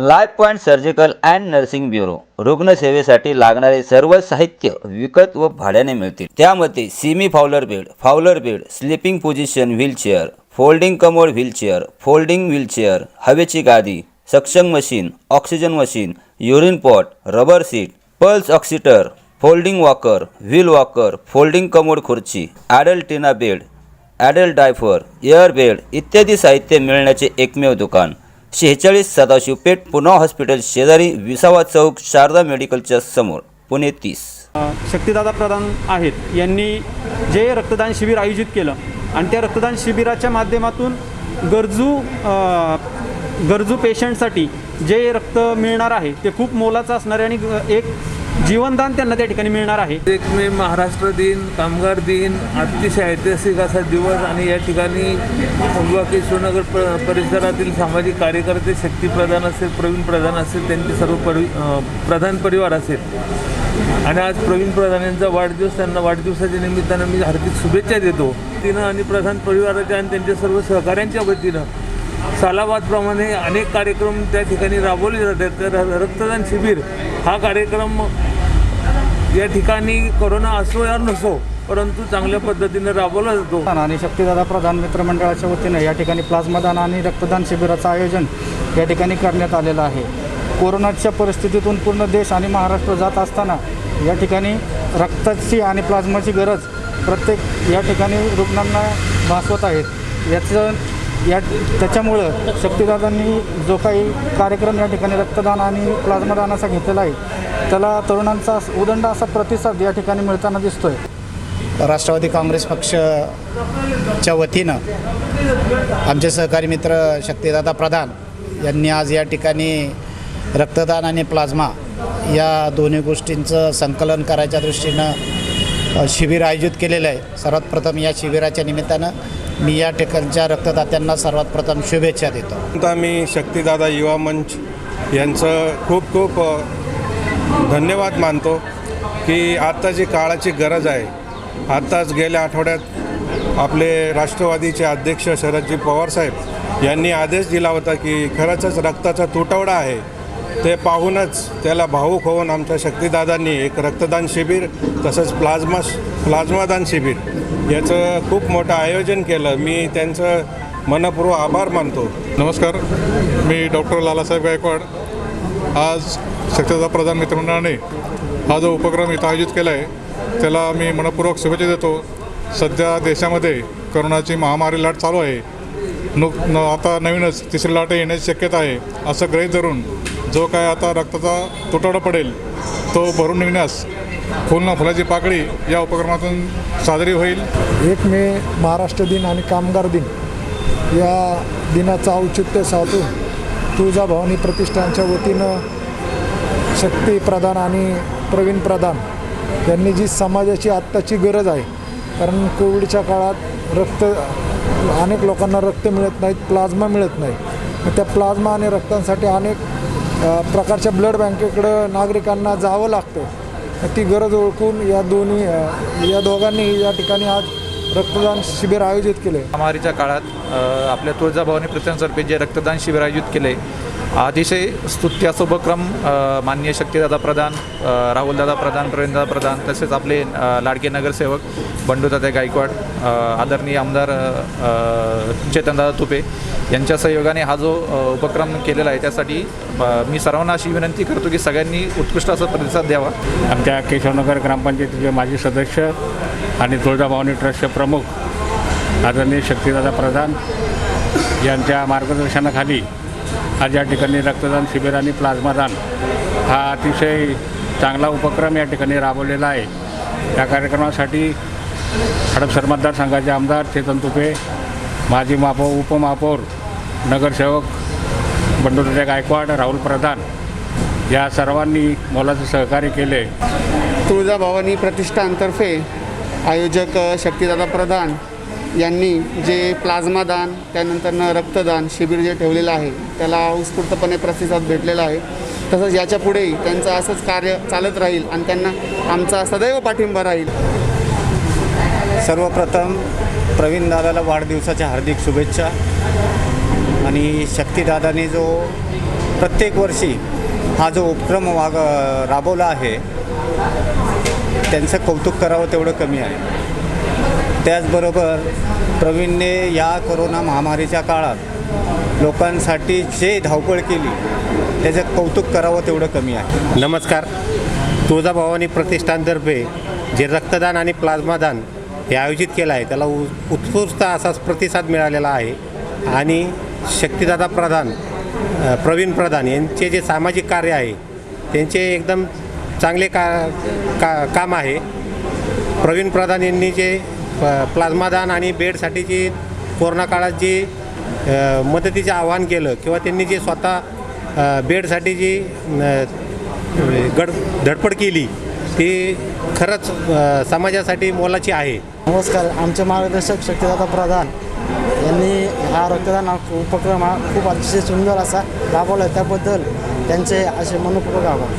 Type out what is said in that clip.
Life point surgical and nursing bureau रुग्णसेवेसाठी लागणारे सर्व साहित्य विकत व भाड्याने मिळतील. त्यामध्ये semi Fowler bed Fowler bed sleeping position wheelchair folding commode wheelchair folding wheelchair हवेची गादी सक्षम machine oxygen machine urine pot rubber seat pulse oximeter folding walker wheel walker folding commode खुर्ची ॲडल्ट टिना bed adult diaper air bed इत्यादी साहित्य मिळण्याचे एकमेव दुकान. शेहेचाळीस सदाशिव पेठ पुना हॉस्पिटल शेजारी विसावा चौक शारदा मेडिकलच्या समोर पुणे तीस. शक्तिदादा प्रधान आहेत. यांनी जे रक्तदान शिबिर आयोजित केलं आणि त्या रक्तदान शिबिराच्या माध्यमातून गरजू गरजू पेशंटसाठी जे रक्त मिळणार आहे ते खूप मोलाचं असणार आहे आणि एक जीवनदान त्यांना त्या ठिकाणी मिळणार आहे. एक मे महाराष्ट्र दिन कामगार दिन अतिशय ऐतिहासिक असा दिवस आणि या ठिकाणी मुलगा शिवनगर प परिसरातील सामाजिक कार्यकर्ते शक्ती प्रधान असेल प्रवीण प्रधान असेल त्यांचे सर्व परि प्रधान परिवार असेल. आणि आज प्रवीण प्रधान यांचा वाढदिवस त्यांना वाढदिवसाच्या निमित्तानं मी हार्दिक शुभेच्छा देतो. तिनं आणि प्रधान परिवाराच्या आणि त्यांच्या सर्व सहकाऱ्यांच्या वतीनं सालाबादप्रमाणे अनेक कार्यक्रम त्या ठिकाणी राबवले जातात. तर रक्तदान शिबिर हा कार्यक्रम या ठिकाणी कोरोना असो या नसो परंतु चांगल्या पद्धतीने राबवला जातो. आणि शक्तीदादा प्रधान मित्रमंडळाच्या वतीने या ठिकाणी प्लाझ्मा दान आणि रक्तदान शिबिराचं आयोजन या ठिकाणी करण्यात आलेलं आहे. कोरोनाच्या परिस्थितीतून पूर्ण देश आणि महाराष्ट्र जात असताना या ठिकाणी रक्ताची आणि प्लाझ्माची गरज प्रत्येक या ठिकाणी रुग्णांना भासवत आहेत. याचं या त्याच्यामुळं शक्तिदादांनी जो काही कार्यक्रम या ठिकाणी रक्तदान आणि प्लाझ्मा दानाचा घेतलेला आहे त्याला तरुणांचा उदंड असा प्रतिसाद या ठिकाणी मिळताना दिसतोय. राष्ट्रवादी काँग्रेस पक्षच्या वतीनं आमचे सहकारी मित्र शक्तिदादा प्रधान यांनी आज या ठिकाणी रक्तदान आणि प्लाझ्मा या दोन्ही गोष्टींचं संकलन करायच्या दृष्टीनं शिबिर आयोजित केलेलं आहे. सर्वात प्रथम या शिबिराच्या निमित्तानं मी या ठिकाणच्या रक्तदात्यांना सर्वात प्रथम शुभेच्छा देतो. आता मी शक्तिदादा युवा मंच यांचं खूप खूप धन्यवाद मानतो की आत्ताची काळाची गरज आहे आत्ताच गेल्या आठवड्यात आपले राष्ट्रवादीचे अध्यक्ष शरदजी पवारसाहेब यांनी आदेश दिला होता की खरंच रक्ताचा तुटवडा आहे ते पाहूनच त्याला भाऊक होऊन आमच्या शक्तिदादांनी एक रक्तदान शिबिर तसंच प्लाझ्मा प्लाझ्मादान शिबिर याचं खूप मोठं आयोजन केलं. मी त्यांचं मनपूर्व आभार मानतो. नमस्कार. मी डॉक्टर लालासाहेब गायकवाड. आज शक्यता प्रधान मित्रमंडळाने हा जो उपक्रम इथं आयोजित केला आहे त्याला मी मनपूर्वक शुभेच्छा देतो. सध्या देशामध्ये करोनाची महामारी लाट चालू आहे. नुक न आता नवीनच तिसरी लाट येण्याची शक्यता आहे असं गृहीत धरून जो काय आता रक्ताचा तुटवडा पडेल तो भरून निघण्यास फुलना फुलाची पाकळी या उपक्रमातून साजरी होईल. एक मे महाराष्ट्र दिन आणि कामगार दिन. या दिनाचं औचित्य साधून तुळजाभवानी प्रतिष्ठानच्या वतीनं शक्ती प्रधान आणि प्रवीण प्रधान यांनी जी समाजाची आत्ताची गरज आहे कारण कोविडच्या काळात रक्त अनेक लोकांना रक्त मिळत नाहीत प्लाझ्मा मिळत नाही मग त्या प्लाझ्मा आणि रक्तांसाठी अनेक प्रकारच्या ब्लड बँकेकडं नागरिकांना जावं लागतं. ती गरज ओळखून या दोन्ही या दोघांनी या ठिकाणी आज रक्तदान शिबिर आयोजित केले. महामारीच्या काळात आपल्या तुळजाभवानी प्रतिष्ठानतर्फे जे रक्तदान शिबिर आयोजित केले अतिशय स्तुत्य असं उपक्रम माननीय शक्तिदादा प्रधान राहुलदादा प्रधान प्रवीणदादा प्रधान तसेच आपले लाडके नगरसेवक बंडूदादा गायकवाड आदरणीय आमदार चेतनदादा तुपे यांच्या सहयोगाने हा जो उपक्रम केलेला आहे त्यासाठी मी सर्वांना अशी विनंती करतो की सगळ्यांनी उत्कृष्ट असा प्रतिसाद द्यावा. आमच्या केशवनगर ग्रामपंचायतीचे माजी सदस्य आणि तुळजाभवानी ट्रस्टचे प्रमुख आदरणीय शक्तीदादा प्रधान यांच्या मार्गदर्शनाखाली आज या ठिकाणी रक्तदान शिबिर आणि प्लाझ्मादान हा अतिशय चांगला उपक्रम या ठिकाणी राबवलेला आहे. या कार्यक्रमासाठी हडपसर मतदारसंघाचे आमदार चेतन तुपे माजी महापौर उपमहापौर नगरसेवक बंडोदाच्या गायकवाड राहुल प्रधान या सर्वांनी मोलाचं सहकार्य केले. तुळजाभवानी प्रतिष्ठानतर्फे आयोजक शक्तिदादा प्रधान यांनी जे प्लाझ्मा दान त्यानंतरनं रक्तदान शिबिर जे ठेवलेलं आहे त्याला उत्स्फूर्तपणे प्रतिसाद भेटलेला आहे. तसंच याच्या पुढेही त्यांचं असंच कार्य चालत राहील आणि त्यांना आमचा सदैव पाठिंबा राहील. सर्वप्रथम प्रवीण दादाला वाढदिवसाच्या हार्दिक शुभेच्छा. आणि शक्तिदादाने जो प्रत्येक वर्षी हा जो उपक्रम वाग राबवला आहे त्यांचं कौतुक करावं तेवढं कमी आहे. त्याचबरोबर प्रवीणने या कोरोना महामारीच्या काळात लोकांसाठी जे धावपळ केली त्याचं कौतुक करावं तेवढं कमी आहे. नमस्कार. तुळजाभवानी प्रतिष्ठानतर्फे जे रक्तदान आणि प्लाझ्मादान हे आयोजित केलं आहे त्याला उ उत्स्फूर्त असाच प्रतिसाद मिळालेला आहे. आणि शक्तिदादा प्रधान प्रवीण प्रधान यांचे जे सामाजिक कार्य आहे त्यांचे एकदम चांगले का का काम आहे. प्रवीण प्रधान यांनी जे प- आणि बेडसाठी जी कोरोना काळात जी मदतीचे आवाहन केलं किंवा त्यांनी जे स्वतः बेडसाठी जी गड धडपड केली ती खरंच समाजासाठी मोलाची आहे. नमस्कार आमचे मार्गदर्शक शक्तिदाता प्रधान यांनी हा रक्तदान हा उपक्रम हा खूप अतिशय सुंदर असा राबवला. त्याबद्दल त्यांचे असे मनपूर्वक आभार.